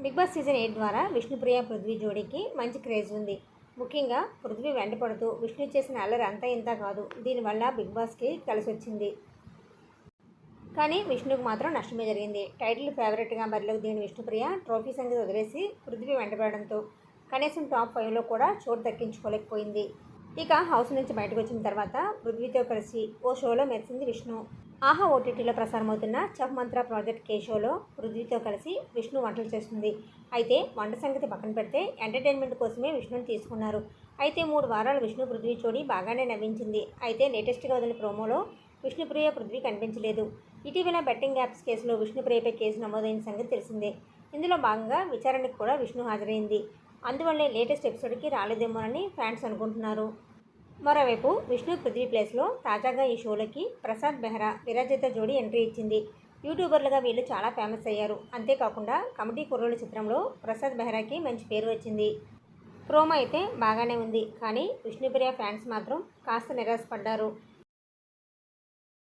Big boss season eight ద్వారా విష్ణుప్రియ పృథ్వీ జోడీకి మంచి craze ఉంది. ముఖ్యంగా పృథ్వీ వెంటపడుతూ విష్ణు చేసిన అల్లరి అంతా ఇంత కాదు. దీనివల్ల బిగ్ బాస్కి కలిసి వచ్చింది కానీ విష్ణుకు మాత్రం నష్టమే జరిగింది. టైటిల్ ఫేవరెట్గా బరిలోకి దిగిన విష్ణుప్రియ ట్రోఫీ సంగతి వదిలేసి పృథ్వీ వెంటపడడంతో కనీసం టాప్ ఫైవ్లో కూడా చోటు దక్కించుకోలేకపోయింది. ఇక హౌస్ నుంచి బయటకు వచ్చిన తర్వాత పృథ్వీతో కలిసి ఓ షోలో మెరిసింది విష్ణు. ఆహా ఓటీటీలో ప్రసారమవుతున్న చఫ్ మంత్ర ప్రాజెక్ట్ కేషోలో పృథ్వీతో కలిసి విష్ణు వంటలు చేస్తుంది. అయితే వంట సంగతి పక్కన పెడితే ఎంటర్టైన్మెంట్ కోసమే విష్ణుని తీసుకున్నారు. అయితే మూడు వారాలు విష్ణు పృథ్వీ జోడి బాగానే నవ్వించింది. అయితే లేటెస్ట్గా వదిలిన ప్రోమోలో విష్ణుప్రియ పృథ్వీ కనిపించలేదు. ఇటీవల బెట్టింగ్ యాప్స్ కేసులో విష్ణుప్రియపై కేసు నమోదైన సంగతి తెలిసిందే. ఇందులో భాగంగా విచారణకు కూడా విష్ణు హాజరైంది. అందువల్లే లేటెస్ట్ ఎపిసోడ్కి రాలేదేమోనని ఫ్యాన్స్ అనుకుంటున్నారు. మరోవైపు విష్ణు పృథ్వీ ప్లేస్లో తాజాగా ఈ షోలకి ప్రసాద్ బెహ్రా విరాజిత జోడీ ఎంట్రీ ఇచ్చింది. యూట్యూబర్లుగా వీళ్ళు చాలా ఫేమస్ అయ్యారు. అంతేకాకుండా కమిటీ కుర్రోళ్ళ చిత్రంలో ప్రసాద్ బెహ్రాకి మంచి పేరు వచ్చింది. ప్రోమో అయితే బాగానే ఉంది. కానీ విష్ణుప్రియ ఫ్యాన్స్ మాత్రం కాస్త నిరాశపడ్డారు.